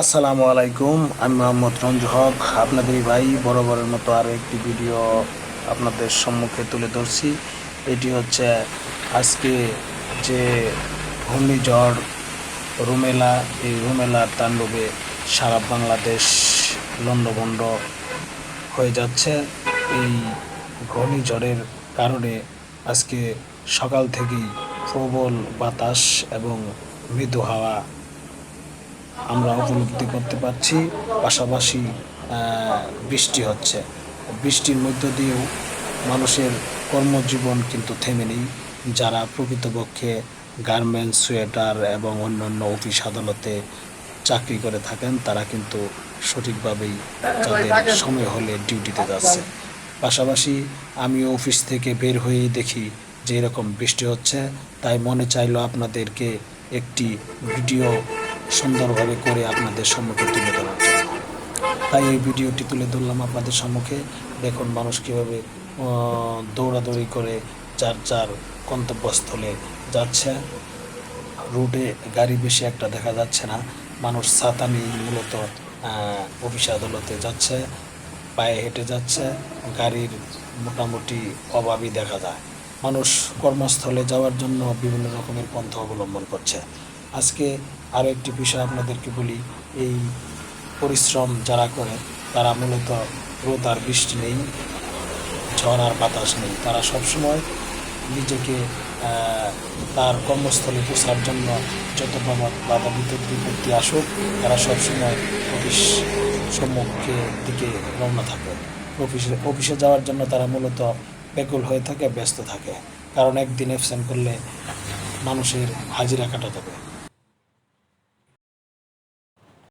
আসসালামু আলাইকুম, আমি মোহাম্মদ রঞ্জু হক। আপনাদেরই ভাই, বরাবরের মতো আরও একটি ভিডিও আপনাদের সম্মুখে তুলে ধরছি। এটি হচ্ছে আজকে যে ঘূর্ণিঝড় রুমেলা, এই রুমেলার তাণ্ডবে সারা বাংলাদেশ লণ্ডভণ্ড হয়ে যাচ্ছে। এই ঘূর্ণিঝড়ের কারণে আজকে সকাল থেকেই প্রবল বাতাস এবং মৃদু হাওয়া আমরা উপলব্ধি করতে পারছি, পাশাপাশি বৃষ্টি হচ্ছে। বৃষ্টির মধ্য দিয়েও মানুষের কর্মজীবন কিন্তু থেমে নেই। যারা প্রকৃতপক্ষে গার্মেন্টস, সোয়েটার এবং অন্যান্য অফিস আদালতে চাকরি করে থাকেন, তারা কিন্তু সঠিকভাবেই তাদের সময় হলে ডিউটিতে যাচ্ছে। পাশাপাশি আমি অফিস থেকে বের হয়েই দেখি যে এরকম বৃষ্টি হচ্ছে। তাই মনে চাইলো আপনাদেরকে একটি ভিডিও সুন্দরভাবে করে আপনাদের সম্মুখে তুলে ধরার জন্য। তাই এই ভিডিওটি তুলে ধরলাম আপনাদের সম্মুখে। দেখুন মানুষ কীভাবে দৌড়াদৌড়ি করে যার যার গন্তব্যস্থলে যাচ্ছে। রুটে গাড়ি বেশি একটা দেখা যাচ্ছে না। মানুষ ছাতা নিয়ে মূলত অফিস আদালতে যাচ্ছে, পায়ে হেঁটে যাচ্ছে, গাড়ির মোটামুটি অভাবই দেখা যায়। মানুষ কর্মস্থলে যাওয়ার জন্য বিভিন্ন রকমের পন্থা অবলম্বন করছে। আজকে আরও একটি বিষয় আপনাদেরকে বলি, এই পরিশ্রম যারা করে, তারা মূলত রোদ আর বৃষ্টি নেই, ঝড় আর বাতাস নেই। তারা সবসময় নিজেকে তার কর্মস্থলে পৌঁছার জন্য যত বাবা বাধা বিপদ বিপত্তি আসুক, তারা সবসময় অফিস সম্মুখে দিকে রওনা থাকে। অফিসে অফিসে যাওয়ার জন্য তারা মূলত ব্যাকুল হয়ে থাকে, ব্যস্ত থাকে। কারণ একদিন অ্যাবসেন্ট করলে মানুষের হাজিরা কাটা যাবে।